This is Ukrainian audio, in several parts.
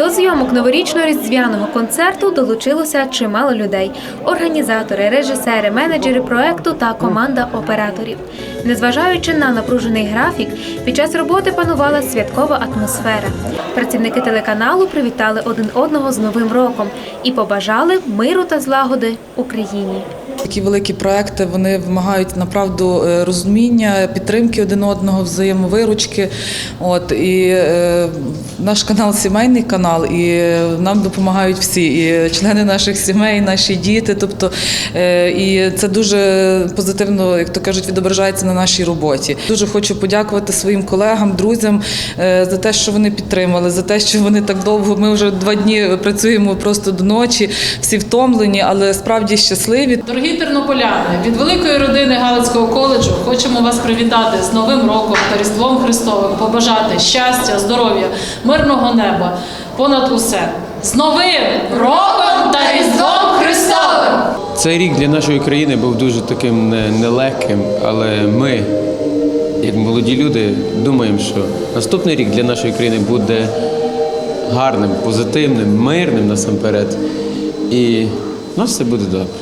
До зйомок новорічно-різдвяного концерту долучилося чимало людей: організатори, режисери, менеджери проекту та команда операторів. Незважаючи на напружений графік, під час роботи панувала святкова атмосфера. Працівники телеканалу привітали один одного з Новим роком і побажали миру та злагоди Україні. Такі великі проекти вони вимагають направду е, розуміння, підтримки один одного, взаємовиручки. От і е, наш канал сімейний канал, і нам допомагають всі, і члени наших сімей, наші діти. Тобто, е, і це дуже позитивно, як то кажуть, відображається на нашій роботі. Дуже хочу подякувати своїм колегам, друзям е, за те, що вони підтримали, за те, що вони так довго. Ми вже два дні працюємо просто до ночі, всі втомлені, але справді щасливі. Дорогі тернополяни, від великої родини Галицького коледжу хочемо вас привітати з Новим роком та Різдвом Христовим, побажати щастя, здоров'я, мирного неба понад усе. З Новим роком та Різдвом Христовим! Цей рік для нашої країни був дуже таким нелегким, але ми, як молоді люди, думаємо, що наступний рік для нашої країни буде гарним, позитивним, мирним насамперед. І у нас все буде добре.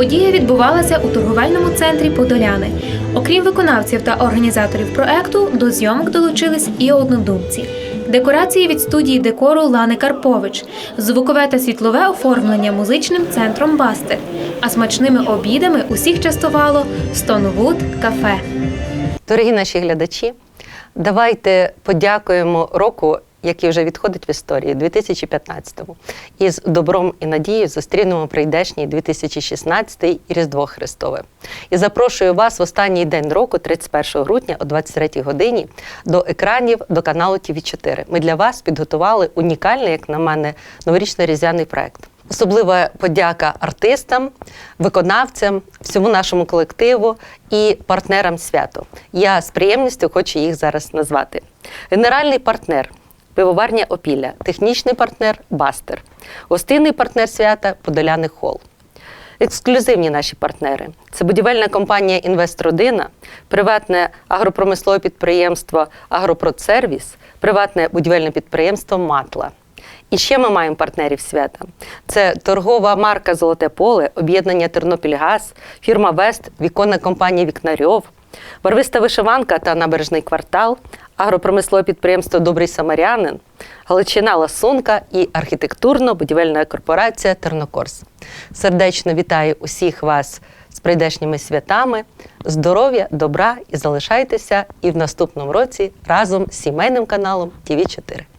Подія відбувалася у торговельному центрі Подоляни. Окрім виконавців та організаторів проекту, до зйомок долучились і однодумці. Декорації від студії декору Лани Карпович, звукове та світлове оформлення музичним центром Бастер. А смачними обідами усіх частувало Stonewood кафе. Дорогі наші глядачі, давайте подякуємо року, який вже відходить в історії, 2015-му. І з добром і надією зустрінемо прийдешній 2016 і Різдво Христове. І запрошую вас в останній день року, 31 грудня о 23 годині, до екранів до каналу ТВ 4 Ми для вас підготували унікальний, як на мене, новорічно-різдвяний проект. Особлива подяка артистам, виконавцям, всьому нашому колективу і партнерам свято. Я з приємністю хочу їх зараз назвати. Генеральний партнер пивоварня Опілля, технічний партнер Бастер, гостинний партнер свята Подоляний Хол. Ексклюзивні наші партнери це будівельна компанія Інвестродина, приватне агропромислове підприємство Агропродсервіс, приватне будівельне підприємство Матла. І ще ми маємо партнерів свята. Це торгова марка Золоте поле, об'єднання Тернопільгаз, фірма Вест, віконна компанія Вікнарьов, барвиста вишиванка та набережний квартал, агропромислове підприємство Добрий Самарянин, Галичина Ласунка і архітектурно-будівельна корпорація Тернокорс. Сердечно вітаю усіх вас з прийдешніми святами, здоров'я, добра і залишайтеся і в наступному році разом з сімейним каналом ТВ 4